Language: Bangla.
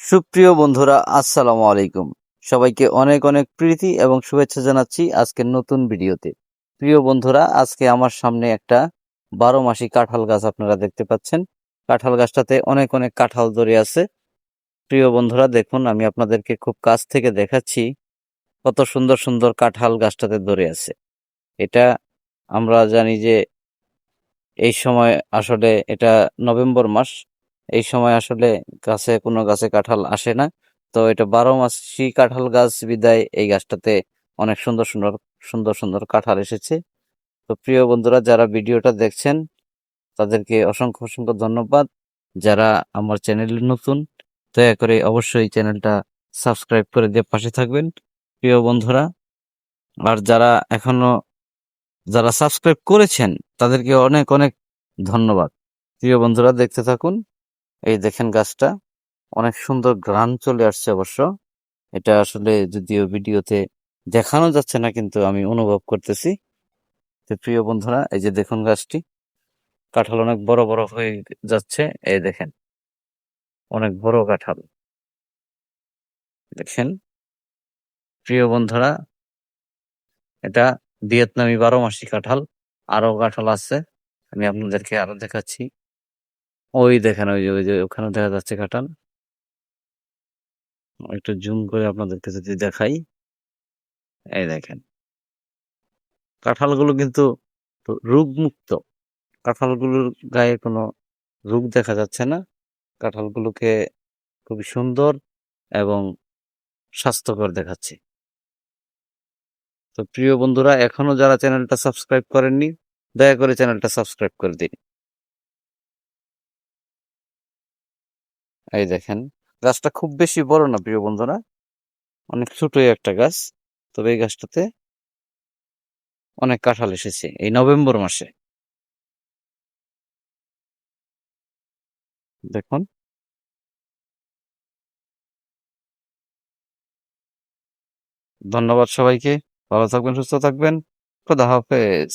সুপ্রিয় বন্ধুরা, আসসালামু আলাইকুম। সবাইকে অনেক অনেক প্রীতি এবং শুভেচ্ছা জানাচ্ছি আজকের নতুন ভিডিওতে। প্রিয় বন্ধুরা, আজকে আমার সামনে একটা বারো মাসি কাঁঠাল গাছ আপনারা দেখতে পাচ্ছেন। কাঁঠাল গাছটাতে অনেক অনেক কাঁঠাল ধরে আছে। প্রিয় বন্ধুরা, দেখুন, আমি আপনাদেরকে খুব কাছ থেকে দেখাচ্ছি কত সুন্দর সুন্দর কাঁঠাল গাছটাতে ধরে আছে। এটা আমরা জানি যে এই সময় আসলে এটা নভেম্বর মাস এই সময় আসলে গাছে, কোনো গাছে কাঁঠাল আসে না। তো এটা বারো মাসি কাঁঠাল গাছ বিদায়। এই গাছটাতে অনেক সুন্দর সুন্দর সুন্দর সুন্দর কাঁঠাল এসেছে। তো প্রিয় বন্ধুরা, যারা ভিডিওটা দেখছেন, তাদেরকে অসংখ্য অসংখ্য ধন্যবাদ। যারা আমার চ্যানেলে নতুন, দয়া করে অবশ্যই চ্যানেলটা সাবস্ক্রাইব করে দিয়ে পাশে থাকবেন। প্রিয় বন্ধুরা, আর যারা এখনও, যারা সাবস্ক্রাইব করেছেন, তাদেরকে অনেক অনেক ধন্যবাদ। প্রিয় বন্ধুরা, দেখতে থাকুন। এই দেখেন গাছটা। অনেক সুন্দর গ্রান চলে আসছে অবশ্য। এটা আসলে যদিও ভিডিওতে দেখানো যাচ্ছে না, কিন্তু আমি অনুভব করতেছি। তো প্রিয় বন্ধুরা, এই যে দেখুন গাছটি। কাঁঠাল অনেক বড় বড় হয়ে যাচ্ছে। এই দেখেন, অনেক বড় কাঁঠাল। দেখেন, প্রিয় বন্ধুরা, এটা ভিয়েতনামি বারো মাসি কাঁঠাল। আরও কাঁঠাল আছে। আমি আপনাদেরকে আরও দেখাচ্ছি। ওই দেখেন, ওই যে ওই যে ওখানে দেখা যাচ্ছে কাঁঠাল। একটু জুম করে আপনাদেরকে যদি দেখাই। এই দেখেন। কাঁঠালগুলো কিন্তু রোগমুক্ত। কাঁঠালগুলোর গায়ে কোনো রোগ দেখা যাচ্ছে না। কাঁঠালগুলোকে খুবই সুন্দর এবং স্বাস্থ্যকর দেখাচ্ছে। তো প্রিয় বন্ধুরা এখনও যারা চ্যানেলটা সাবস্ক্রাইব করেননি, দয়া করে চ্যানেলটা সাবস্ক্রাইব করে দিন। এই দেখেন, গাছটা খুব বেশি বড় না, প্রিয় বন্ধুরা? অনেক ছোটই একটা গাছ, তবে এই গাছটাতে অনেক কাঁঠাল এসেছে এই নভেম্বর মাসে। দেখুন। ধন্যবাদ সবাইকে, ভালো থাকবেন, সুস্থ থাকবেন, খোদা হাফেজ।